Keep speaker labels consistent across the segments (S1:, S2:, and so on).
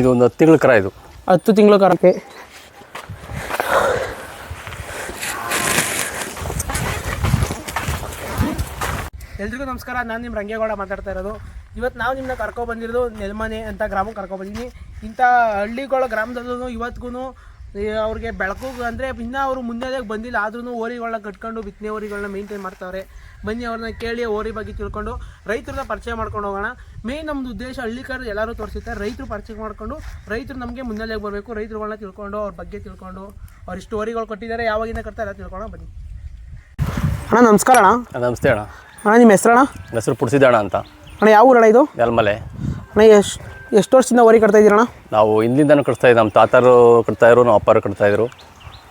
S1: ಇದು ಒಂದು ಹತ್ತು ತಿಂಗಳ ಕರ ಇದು.
S2: ಹತ್ತು ತಿಂಗಳ ಕರಕ್ಕೆ ಎಲ್ರಿಗೂ ನಮಸ್ಕಾರ, ನಾನು ನಿಮ್ಮ ರಂಗೇಗೌಡ ಮಾತಾಡ್ತಾ ಇರೋದು. ಇವತ್ತು ನಾವು ನಿಮ್ಮನ್ನ ಕರ್ಕೊಬಂದಿರೋದು ನೆಲಮನೆ ಅಂತ ಗ್ರಾಮಕ್ಕೆ ಕರ್ಕೊಬಂದಿದ್ದೀನಿ ಇಂಥ ಹಳ್ಳಿಗಳ ಗ್ರಾಮದಲ್ಲೂ ಇವತ್ತಿಗೂ ಅವ್ರಿಗೆ ಬೆಳಕು ಅಂದರೆ ಇನ್ನೂ ಅವರು ಮುಂದೆದಾಗ ಬಂದಿಲ್ಲ. ಆದ್ರೂ ಓರಿಗಳನ್ನ ಕಟ್ಕೊಂಡು ಬಿತ್ತನೆ ಓರಿಗಳನ್ನ ಮೇಂಟೈನ್ ಮಾಡ್ತಾವ್ರೆ ಬನ್ನಿ ಅವ್ರನ್ನ ಕೇಳಿ ಓರಿ ಬಗ್ಗೆ ತಿಳ್ಕೊಂಡು ರೈತರನ್ನ ಪರಿಚಯ ಮಾಡ್ಕೊಂಡು ಹೋಗೋಣ. ಮೇನ್ ನಮ್ಮದು ಉದ್ದೇಶ ಹಳ್ಳಿಕಾರ ಎಲ್ಲರೂ ತೋರಿಸುತ್ತಾರೆ ರೈತರು ಪರಿಚಯ ಮಾಡ್ಕೊಂಡು ರೈತರು ನಮಗೆ ಮುನ್ನೆಲೆಗೆ ಬರಬೇಕು. ರೈತರುಗಳನ್ನ ತಿಳ್ಕೊಂಡು ಅವ್ರ ಬಗ್ಗೆ ತಿಳ್ಕೊಂಡು ಅವ್ರು ಇಷ್ಟು ಓರಿಗಳು ಕೊಟ್ಟಿದ್ದಾರೆ ಯಾವಾಗಿಂದ ಕಟ್ತಾರೆ ಎಲ್ಲ ತಿಳ್ಕೊಂಡು ಬನ್ನಿ. ಅಣ್ಣ ನಮಸ್ಕಾರ ಅಣ್ಣ.
S1: ನಮಸ್ತೆ ಅಣ್ಣ.
S2: ಅಣ್ಣ ನಿಮ್ಮ ಹೆಸರಣ್ಣ?
S1: ಹೆಸರು ಪುಡ್ಸಿದ್ದಣ್ಣ ಅಂತ.
S2: ಅಣ್ಣ ಯಾವ ಊರಣ್ಣ ಇದು?
S1: ನೆಲ್ಮಲೆ.
S2: ಅಣ್ಣ ಎಷ್ಟು ಎಷ್ಟು ವರ್ಷದಿಂದ ವರಿ ಕಟ್ತಾ ಇದ್ದೀರಣ್ಣ?
S1: ನಾವು ಹಿಂದಿಂದನೂ ಕಟ್ತಾ ಇದ್ದೀವಿ. ನಮ್ಮ ತಾತರು ಕಟ್ತಾ ಇದ್ರು ನಮ್ಮ ಅಪ್ಪರು ಕಟ್ತಾ ಇದ್ರು.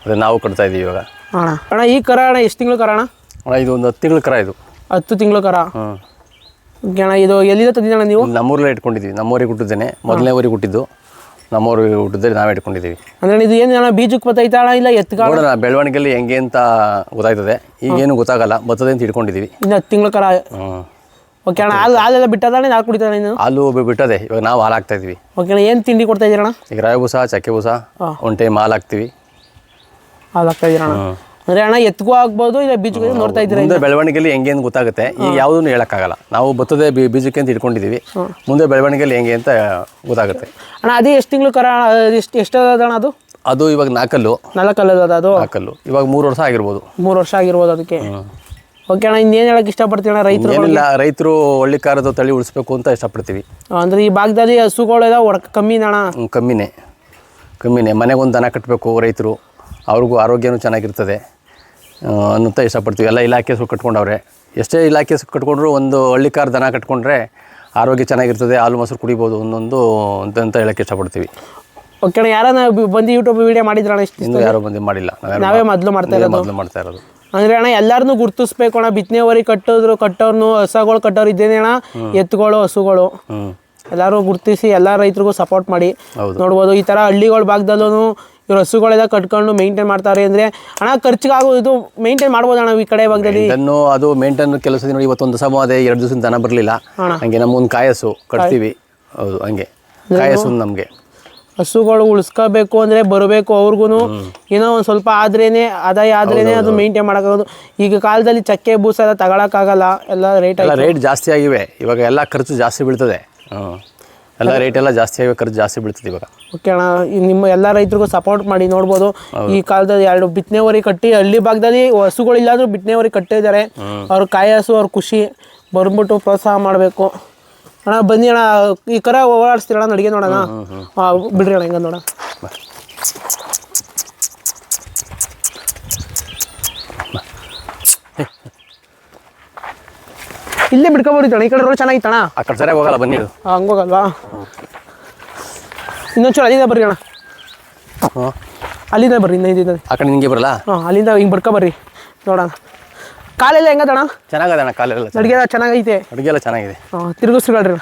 S1: ಅದೇ ನಾವು ಕಟ್ತಾ ಇದ್ದೀವಿ ಇವಾಗ.
S2: ಅಣ್ಣ ಅಣ್ಣ ಈ ಕರ ಅಣ್ಣ ಎಷ್ಟು ತಿಂಗಳು ಕರ ಅಣ್ಣ?
S1: ಅಣ್ಣ ಇದು ಒಂದು ಹತ್ತು ತಿಂಗಳ ಕರ ಇದು.
S2: ಹತ್ತು ತಿಂಗಳು ಕರ?
S1: ಹ್ಞೂ
S2: ಅಣ್ಣ ಇದು ಎಲ್ಲಿಂದ ತಂದಿದ್ದಣ್ಣ ನೀವು?
S1: ನಮ್ಮೂರಲ್ಲೇ ಇಟ್ಕೊಂಡಿದ್ವಿ ನಮ್ಮೂರಿಗೆ ಹುಟ್ಟಿದ್ದೇನೆ. ಮೊದಲನೇ ಊರಿಗೆ ಹುಟ್ಟಿದ್ದು. ನಮ್ಮೂರಿಗೆ ಹುಟ್ಟಿದ್ರೆ ನಾವೇ ಇಟ್ಕೊಂಡಿದ್ದೀವಿ.
S2: ಅಂದ್ರೆ ಇದು ಏನು ಅಣ್ಣ ಬೀಜಕ್ಕೆ ಬತ್ತೈತಾ ಅಣ್ಣ ಇಲ್ಲ ಎತ್ಕ
S1: ನೋಡೋಣ ಬೆಳವಣಿಗೆಯಲ್ಲಿ ಹೆಂಗೆ ಅಂತ ಗೊತ್ತಾಯ್ತದೆ. ಈಗೇನು ಗೊತ್ತಾಗಲ್ಲ. ಬತ್ತದೆ ಅಂತ ಇಟ್ಕೊಂಡಿದ್ದೀವಿ.
S2: ಇನ್ನು ಹತ್ತು ತಿಂಗಳು ಕರ?
S1: ಹ್ಞೂ
S2: ಓಕೆ ಅಣ್ಣ ಹಾಲು ಹಾಲೆಲ್ಲ ಬಿಟ್ಟದಣ್ಣ ಹಾಲು ಕುಡಿತಾನೆ ನೀನು
S1: ಹಾಲು ಬಿಟ್ಟದೆ ಇವಾಗ ನಾವು ಹಾಲು ಹಾಕ್ತಾ ಇದ್ವಿ
S2: ಓಕೆ ಅಣ್ಣ ಏನು ತಿಂಡಿ ಕೊಡ್ತಾ ಇದ್ದೀರಣ್ಣ?
S1: ಈಗ ರಾಯ ಬೂಸ ಚಕ್ಕೆ ಬೂಸ
S2: ಹಾ.
S1: ಒಂದು ಟೈಮ್ ಹಾಲು ಹಾಕ್ತೀವಿ.
S2: ಹಾಲು ಹಾಕ್ತಾ ಇದ್ದೀರಣ್ಣ?
S1: ಹ್ಞೂ
S2: ಅಂದ್ರೆ ಅಣ್ಣ ಎತ್ಗೂ ಆಗ್ಬೋದು ಇಲ್ಲ ಬೀಜಕ್ಕೆ ನೋಡ್ತಾ ಇದ್ದೀರಾ
S1: ಮುಂದೆ ಬೆಳವಣಿಗೆಯಲ್ಲಿ ಹೆಂಗೆ ಅಂತ ಗೊತ್ತಾಗುತ್ತೆ. ಈಗ ಯಾವುದನ್ನು ಹೇಳೋಕ್ಕಾಗಲ್ಲ. ನಾವು ಬರ್ತದೆ ಬಿ- ಬೀಜಕ್ಕೆ ಅಂತ ಇಟ್ಕೊಂಡಿದ್ದೀವಿ. ಮುಂದೆ ಬೆಳವಣಿಗೆಯಲ್ಲಿ ಹೆಂಗೆ ಅಂತ ಗೊತ್ತಾಗುತ್ತೆ.
S2: ಅಣ್ಣ ಅದೇ ಎಷ್ಟು ತಿಂಗಳು ಕರ ಎಷ್ಟು ಎಷ್ಟು ಅಣ್ಣ ಅದು?
S1: ಅದು ಇವಾಗ ನಾಲ್ಕಲ್ಲು.
S2: ನಾಲ್ಕಲ್ಲದ ಅದ ಅದು?
S1: ನಾಲ್ಕಲ್ಲು. ಇವಾಗ ಮೂರು ವರ್ಷ ಆಗಿರ್ಬೋದು.
S2: ಮೂರು ವರ್ಷ ಆಗಿರ್ಬೋದು ಅದಕ್ಕೆ. ಓಕೆ ಅಣ್ಣ ಇನ್ನೇನು ಹೇಳಕ್ಕೆ ಇಷ್ಟಪಡ್ತೀವಿ ಅಣ್ಣ ರೈತರು
S1: ಏನಿಲ್ಲ ರೈತರು ಒಳ್ಳೆ ಕಾರದ ತಳಿ ಉಳಿಸ್ಬೇಕು ಅಂತ ಇಷ್ಟಪಡ್ತೀವಿ.
S2: ಅಂದರೆ ಈ ಭಾಗದಲ್ಲಿ ಹಸುಗಳೆಲ್ಲ ಒಡಕ ಕಮ್ಮಿ ಅಣ್ಣ?
S1: ಹ್ಮ್, ಕಮ್ಮಿನೇ. ಕಮ್ಮಿನೇ. ಮನೆಗೊಂದು ದನ ಕಟ್ಟಬೇಕು ರೈತರು. ಅವ್ರಿಗೂ ಆರೋಗ್ಯನೂ ಚೆನ್ನಾಗಿರ್ತದೆ ಆ, ಅನ್ನುತ್ತಾ ಇಷ್ಟಪಡ್ತೀವಿ. ಎಲ್ಲ ಇಲಾಖೆ ಹೆಸರು ಕಟ್ಕೊಂಡವ್ರೆ. ಎಷ್ಟೇ ಇಲಾಖೆ ಹೆಸರು ಕಟ್ಕೊಂಡ್ರು ಒಂದು ಹಳ್ಳಿ ಕಾರ್ ದನ ಕಟ್ಕೊಂಡ್ರೆ ಆರೋಗ್ಯ ಚೆನ್ನಾಗಿರ್ತದೆ ಹಾಲು ಮೊಸರು ಕುಡಿಬೋದು ಒಂದೊಂದು ಅಂತ ಅಂತ ಹೇಳಕ್ಕೆ ಇಷ್ಟಪಡ್ತೀವಿ.
S2: ಓಕೆ ಅಣ್ಣ ಯಾರನ್ನ ಬಂದು ಯೂಟ್ಯೂಬ್ ವಿಡಿಯೋ ಮಾಡಿದ್ರಣ್ಣ ಇಷ್ಟು
S1: ಇನ್ನೂ ಯಾರೂ ಬಂದು ಮಾಡಿಲ್ಲ.
S2: ನಾವೇ ಮೊದಲು ಮಾಡ್ತಾ ಇರೋದು?
S1: ಮೊದಲು ಮಾಡ್ತಾ ಇರೋದು.
S2: ಅಂದ್ರೆ ಅಣ್ಣ ಎಲ್ಲಾರನ್ನೂ ಗುರ್ತಿಸ್ಬೇಕು ಅಣ್ಣ. ಬಿತ್ತನೆ ಹೊರಿ ಕಟ್ಟೋದ್ರು ಕಟ್ಟೋರ್ನು ಹಸಗಳು ಕಟ್ಟೋರು ಇದ್ದೇನೆ ಅಣ್ಣ. ಎತ್ತುಗಳು ಹಸುಗಳು. ಎಲ್ಲಾರು ಗುರ್ತಿಸಿ ಎಲ್ಲ ರೈತರಿಗೂ ಸಪೋರ್ಟ್ ಮಾಡಿ. ನೋಡ್ಬೋದು ಈ ಥರ ಹಳ್ಳಿಗಳ ಭಾಗದಲ್ಲೂ ಇವ್ರು ಹಸುಗಳೆಲ್ಲ ಕಟ್ಕೊಂಡು ಮೇಂಟೈನ್ ಮಾಡ್ತಾರೆ ಅಂದ್ರೆ ಹಣ ಖರ್ಚಿಗಾಗೋ ಇದು ಮೇಂಟೈನ್ ಮಾಡ್ಬೋದು ಅಣ್ಣ ಈ ಕಡೆ ಭಾಗದಲ್ಲಿ?
S1: ಇದನ್ನು ಅದು ಮೇಂಟೈನ್ ಕೆಲಸ ನೋಡಿ ಇವತ್ತೊಂದು ಸಮ ಅದೇ ಎರಡು ದಿವಸ ದನ ಬರಲಿಲ್ಲ.
S2: ಅಣ್ಣ.
S1: ಹಂಗೆ ನಮ್ಮ ಒಂದು ಕಾಯಸು ಕಟ್ತೀವಿ. ಹೌದು ಹಂಗೆ. ಕಾಯಸು ನಮಗೆ.
S2: ಹಸುಗಳು ಉಳಿಸ್ಕೋಬೇಕು ಅಂದರೆ ಬರಬೇಕು ಅವ್ರಿಗೂ ಏನೋ ಒಂದು ಸ್ವಲ್ಪ ಆದ್ರೇನೆ ಆದಾಯ ಆದ್ರೇನೆ ಅದು ಮೇಂಟೈನ್ ಮಾಡೋಕ್ಕಾಗೋದು. ಈಗ ಕಾಲದಲ್ಲಿ ಚಕ್ಕೆ ಬೂಸ ಎಲ್ಲ ತಗೊಳಕ್ಕಾಗಲ್ಲ ಎಲ್ಲ ರೇಟ್
S1: ಎಲ್ಲ ರೇಟ್ ಜಾಸ್ತಿ ಆಗಿವೆ. ಇವಾಗ ಎಲ್ಲ ಖರ್ಚು ಜಾಸ್ತಿ ಬೀಳ್ತದೆ. ಎಲ್ಲ ರೇಟ್ ಎಲ್ಲ ಜಾಸ್ತಿ ಆಗಿವೆ ಖರ್ಚು ಜಾಸ್ತಿ ಬೀಳ್ತದೆ ಇವಾಗ.
S2: ಓಕೆ ಅಣ್ಣ ಈ ನಿಮ್ಮ ಎಲ್ಲ ರೈತರಿಗೂ ಸಪೋರ್ಟ್ ಮಾಡಿ ನೋಡ್ಬೋದು. ಈ ಕಾಲದಲ್ಲಿ ಎರಡು ಬಿತ್ತನೆವರಿ ಕಟ್ಟಿ ಹಳ್ಳಿ ಭಾಗದಲ್ಲಿ ಹಸುಗಳಿಲ್ಲಾದ್ರೂ ಬಿತ್ತನೆವರಿ ಕಟ್ಟಿದ್ದಾರೆ. ಅವ್ರ ಕಾಯಿ ಹಸು ಅವ್ರ ಖುಷಿ ಬಂದ್ಬಿಟ್ಟು ಪ್ರೋತ್ಸಾಹ ಮಾಡಬೇಕು. ಅಣ್ಣ ಬನ್ನಿ ಅಣ್ಣ ಈ ಕರ ಓಡಾಡಿಸ್ತೀರ ಅಣ್ಣ ಅಡುಗೆ ನೋಡೋಣ ಹಾಂ ಬಿಡ್ರಿ ಅಣ್ಣ ಹೆಂಗ ನೋಡ ಇಲ್ಲೇ ಬಿಡ್ಕೊಬೋದಿತ್ತಣ್ಣ ಈ ಕಡೆ ರೋಡ್ ಚೆನ್ನಾಗಿತ್ತಣ
S1: ಆ ಕಡೆ ಸರಿಯಾಗಿ ಹೋಗಲ್ಲ ಬನ್ನಿ.
S2: ಹಂಗೋಗಲ್ವಾ ಇನ್ನೊಂಚೂರು ಅಲ್ಲಿಂದ ಬರ್ರಿ ಅಣ್ಣ.
S1: ಹ್ಞೂ
S2: ಅಲ್ಲಿಂದ ಬರ್ರಿ ಇನ್ನೂ ಇದ್ದಿದ್ದು.
S1: ಆ ಕಡೆ ನಿಮಗೆ ಬರಲ್ಲ?
S2: ಹಾಂ ಅಲ್ಲಿಂದ ಹಿಂಗೆ ಬಿಡ್ಕೊಬರ್ರಿ. ನೋಡೋಣ. ಕಾಲೆಲ್ಲ ಹೆಂಗದಣ್ಣ?
S1: ಚೆನ್ನಾಗದೆ ಅಣ್ಣ ಕಾಲೆಲ್ಲ
S2: ಅಡುಗೆ ಎಲ್ಲ ಚೆನ್ನಾಗೈತೆ?
S1: ಅಡುಗೆ ಎಲ್ಲ ಚೆನ್ನಾಗಿದೆ
S2: ಹಾಂ ತಿರುಗಿಸ್ಕೊಳ್ರಿ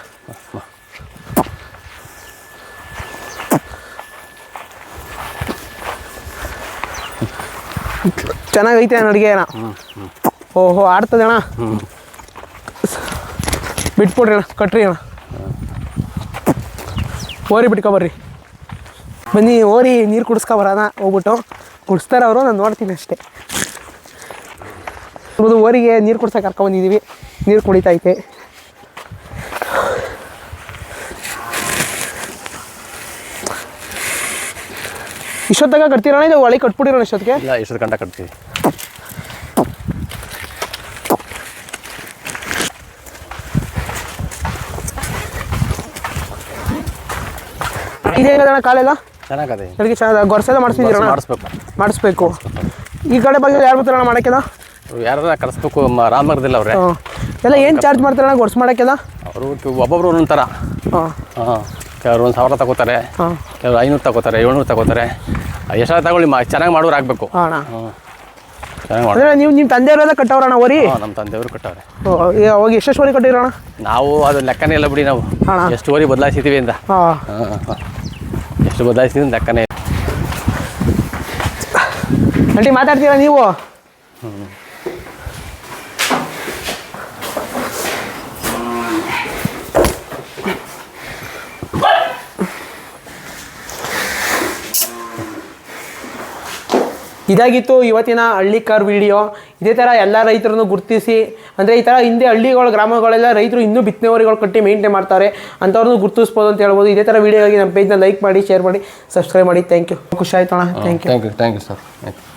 S2: ಚೆನ್ನಾಗೈತೆ ಅಣ್ಣ ಅಡುಗೆ ಅಣ್ಣ ಓಹೋ ಆಡ್ತದೆ ಅಣ್ಣ ಬಿಟ್ಬಿಡ್ರಿ ಅಣ್ಣ ಕಟ್ರಿ ಅಣ್ಣ. ಓರಿ ಬಿಟ್ಕೊಬರ್ರಿ ಬನ್ನಿ ಓರಿ ನೀರು ಕುಡಿಸ್ಕೊ ಬರೋಣ. ಹೋಗ್ಬಿಟ್ಟು ಕುಡಿಸ್ತಾರೆ ಅವರು ನಾನು ನೋಡ್ತೀನಿ ಅಷ್ಟೇ. ಇದು ಓರಿಗೆ ನೀರು ಕುಡ್ಸೋಕೆ ಕರ್ಕೊಂಬಂದಿದ್ದೀವಿ ನೀರು ಕುಡಿತೈತೆ. ಇಷ್ಟೊತ್ತಾಗ ಕಟ್ತೀರಣ್ಣ? ಇದು ಒಳಗೆ ಕಟ್ಬಿಟ್ಟಿರೋಣ ಇಷ್ಟೊತ್ತಿಗೆ?
S1: ಇಲ್ಲ ಇಷ್ಟೊತ್ತು ಗಂಟೆ ಕಟ್ತೀವಿ.
S2: ಇದು ಹೆಂಗದಣ್ಣ ಕಾಲೆಲ್ಲ?
S1: ಚೆನ್ನಾಗದೆ.
S2: ಚೆನ್ನಾಗಿ ಗೊರ್ಸೆಲ್ಲ ಮಾಡಿಸಿದ್ದೀರಣ
S1: ಮಾಡಿಸ್ಬೇಕು.
S2: ಮಾಡಿಸ್ಬೇಕು. ಈ ಕಡೆ ಬಗ್ಗೆ ಯಾರು ಬರ್ತಾರಣ್ಣ ಮಾಡೋಕ್ಕೆಲ್ಲ?
S1: ಯಾರ ಕಳಿಸ್ಬೇಕು ರಾಮರ್ದಿಲ್ಲ ಅವ್ರೆ.
S2: ಹಾಂ ಎಲ್ಲ ಏನು ಚಾರ್ಜ್ ಮಾಡ್ತಾರೆ ಅಣ್ಣ ಗೊರ್ಸ್ ಮಾಡೋಕ್ಕೆಲ್ಲ?
S1: ಅವರು ಒಬ್ಬೊಬ್ರು ಒಂದೊಂದು ಥರ.
S2: ಹಾಂ.
S1: ಹಾಂ. ಕೆಲವ್ರು ಒಂದು ಸಾವಿರ ತಗೋತಾರೆ
S2: ಹಾಂ.
S1: ಕೆಲವ್ರು ಐನೂರು ತಗೋತಾರೆ ಏಳ್ನೂರು ತಗೋತಾರೆ. ಎಷ್ಟಾರು ತಗೊಳ್ಳಿ ಮಾ ಚೆನ್ನಾಗಿ ಮಾಡೋರು ಆಗಬೇಕು.
S2: ಹಾಂ ಅಣ್ಣ.
S1: ಹ್ಞೂ ಚೆನ್ನಾಗಿ ಮಾಡಿ
S2: ಅಂದರೆ ನೀವು ನಿಮ್ಮ ತಂದೆಯವರೆಲ್ಲ ಕಟ್ಟವ್ರಣ್ಣ ಓರಿ?
S1: ನಮ್ಮ ತಂದೆಯವರು ಕಟ್ಟವ್ರೆ.
S2: ಓ, ಈ ಅವಾಗ ಎಷ್ಟೆಷ್ಟು ಓರಿ ಕಟ್ಟಿರೋಣ
S1: ನಾವು ಅದು ಲೆಕ್ಕನೇ ಇಲ್ಲ ಬಿಡಿ ನಾವು.
S2: ಅಣ್ಣ.
S1: ಎಷ್ಟು ಓರಿ ಬದಲಾಯಿಸಿದ್ದೀವಿ ಅಂತ
S2: ಹಾಂ.
S1: ಹಾಂ ಹಾಂ ಎಷ್ಟು ಲೆಕ್ಕನೇ ಇಲ್ಲ.
S2: ಆಂಟಿ ಮಾತಾಡ್ತೀರಾ ನೀವು? ಇದಾಗಿತ್ತು ಇವತ್ತಿನ ಹಳ್ಳಿ ಕಾರ್ ವಿಡಿಯೋ. ಇದೇ ಥರ ಎಲ್ಲ ರೈತರನ್ನು ಗುರುತಿಸಿ, ಅಂದರೆ ಈ ಥರ ಹಿಂದೆ ಹಳ್ಳಿಗಳ, ಗ್ರಾಮಗಳೆಲ್ಲ ರೈತರು ಇನ್ನೂ ಬಿತ್ತನೆವರಿಗಳು ಕಟ್ಟಿ ಮೇಂಟೈನ್ ಮಾಡ್ತಾರೆ ಅಂಥವ್ರನ್ನು ಗುರುತಿಸ್ಬೋದು ಅಂತ ಹೇಳ್ಬೋದು. ಇದೇ ಥರ ವಿಡಿಯೋಗೆ ನಮ್ಮ ಪೇಜ್ನ ಲೈಕ್ ಮಾಡಿ ಶೇರ್ ಮಾಡಿ ಸಬ್ಸ್ಕ್ರೈಬ್ ಮಾಡಿ. ಥ್ಯಾಂಕ್ ಯು ಖುಷಿ ಆಯ್ತು ಅಣ್ಣ thank you
S1: thank you thank you sir ಆಯ್ತು.